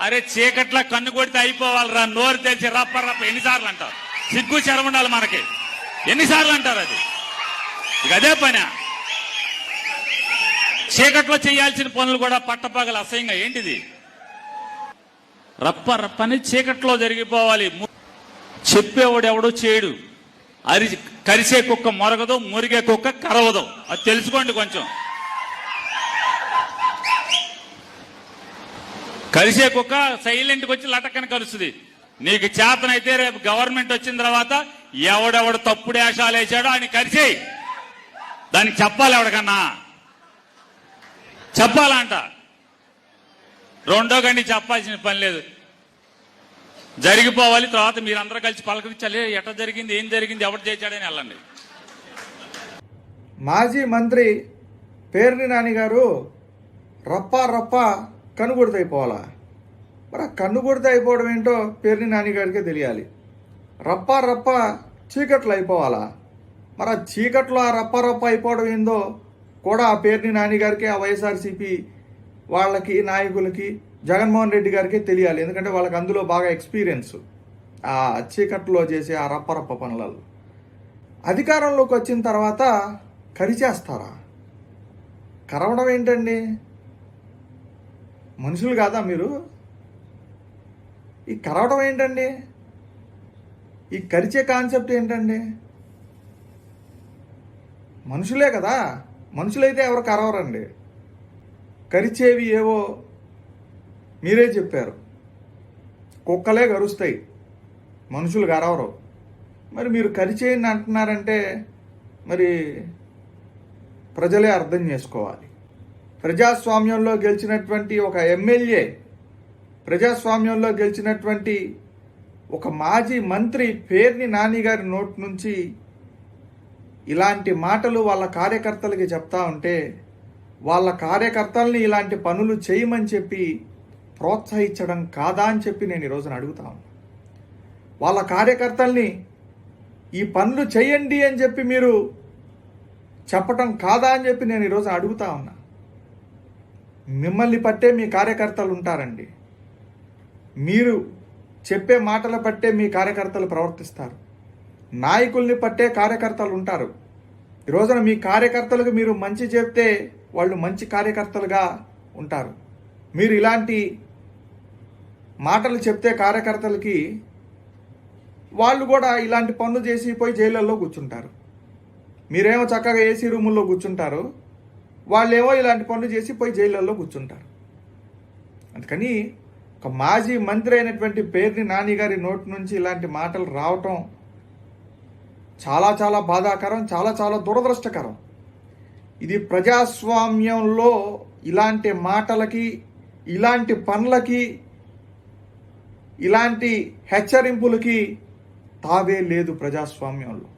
అరే చీకట్లో కన్ను కొడితే అయిపోవాలిరా నోరు తెలిసి రప్ప రప్ప ఎన్నిసార్లు అంటారు? సిగ్గు చెరముండాలి మనకి. ఎన్నిసార్లు అంటారు అది? ఇక అదే పని. చీకట్లో చేయాల్సిన పనులు కూడా పట్టపగలు అసహ్యంగా ఏంటిది? రప్ప రప్పని చీకట్లో జరిగిపోవాలి. చెప్పేవాడు ఎవడో చేయడు. అరి కరిసే కుక్క మొరగదు మురిగే కుక్క కరవదు. అది తెలుసుకోండి కొంచెం. కలిసే కుక్క సైలెంట్కి వచ్చి లటక్కన కలుస్తుంది. నీకు చేతనైతే రేపు గవర్నమెంట్ వచ్చిన తర్వాత ఎవడెవడు తప్పుడు వేషాలు వేసాడో ఆయన కలిసేయి. దానికి చెప్పాలి ఎవడికన్నా. చెప్పాలంట. రెండో గండి చెప్పాల్సిన పని లేదు. జరిగిపోవాలి తర్వాత మీరందరూ కలిసి పలకరించాలి. ఎట జరిగింది ఏం జరిగింది ఎవడు చేశాడని వెళ్ళండి. మాజీ మంత్రి పేర్ని నాని గారు రప్ప రప్ప కనుగొడితే అయిపోవాలా మరి ఆ కన్నుగొడితే అయిపోవడం ఏంటో పేర్ని నాన్నగారికే తెలియాలి. రప్ప రప్ప చీకట్లు అయిపోవాలా? మరి ఆ చీకట్లో ఆ రప్ప రప్ప అయిపోవడం ఏందో కూడా ఆ పేర్ని నాన్నగారికి ఆ వైఎస్ఆర్సీపీ వాళ్ళకి నాయకులకి జగన్మోహన్ రెడ్డి గారికి తెలియాలి. ఎందుకంటే వాళ్ళకి అందులో బాగా ఎక్స్పీరియన్స్ ఆ చీకట్లో చేసే ఆ రప్పరప్ప పనులలో. అధికారంలోకి వచ్చిన తర్వాత కరిచేస్తారా? కరవడం ఏంటండి? మనుషులు కాదా మీరు? ఈ కరవడం ఏంటండి? ఈ కరిచే కాన్సెప్ట్ ఏంటండి? మనుషులే కదా. మనుషులైతే ఎవరు కరవరండి? కరిచేవి ఏవో మీరే చెప్పారు. కుక్కలే కరుస్తాయి మనుషులు కరవరు మరి మీరు కరిచేయండి అంటున్నారంటే మరి ప్రజలే అర్థం చేసుకోవాలి. ప్రజాస్వామ్యంలో గెలిచినటువంటి ఒక ఎమ్మెల్యే ప్రజాస్వామ్యంలో గెలిచినటువంటి ఒక మాజీ మంత్రి పేర్ని నానిగారి నోటి నుంచి ఇలాంటి మాటలు వాళ్ళ కార్యకర్తలకి చెప్తా ఉంటే వాళ్ళ కార్యకర్తల్ని ఇలాంటి పనులు చేయమని చెప్పి ప్రోత్సహించడం కాదా అని చెప్పి నేను ఈరోజున అడుగుతా ఉన్నా. వాళ్ళ కార్యకర్తల్ని ఈ పనులు చేయండి అని చెప్పి మీరు చెప్పటం కాదా అని చెప్పి నేను ఈరోజు అడుగుతా ఉన్నా. మిమ్మల్ని పట్టే మీ కార్యకర్తలు ఉంటారండి. మీరు చెప్పే మాటల పట్టే మీ కార్యకర్తలు ప్రవర్తిస్తారు. నాయకుల్ని పట్టే కార్యకర్తలు ఉంటారు. ఈ రోజున మీ కార్యకర్తలకు మీరు మంచి చెప్తే వాళ్ళు మంచి కార్యకర్తలుగా ఉంటారు. మీరు ఇలాంటి మాటలు చెప్తే కార్యకర్తలకి వాళ్ళు కూడా ఇలాంటి పనులు చేసి పోయి జైళ్ళల్లో కూర్చుంటారు. మీరేమో చక్కగా ఏసీ రూముల్లో కూర్చుంటారు. వాళ్ళేమో ఇలాంటి పనులు చేసి పోయి జైళ్ళల్లో కూర్చుంటారు. అందుకని ఒక మాజీ మంత్రి అయినటువంటి పేర్ని నాని గారి నోటి నుంచి ఇలాంటి మాటలు రావటం చాలా చాలా బాధాకరం చాలా చాలా దురదృష్టకరం. ఇది ప్రజాస్వామ్యంలో ఇలాంటి మాటలకి ఇలాంటి పనులకి ఇలాంటి హెచ్చరింపులకి తావే లేదు ప్రజాస్వామ్యంలో.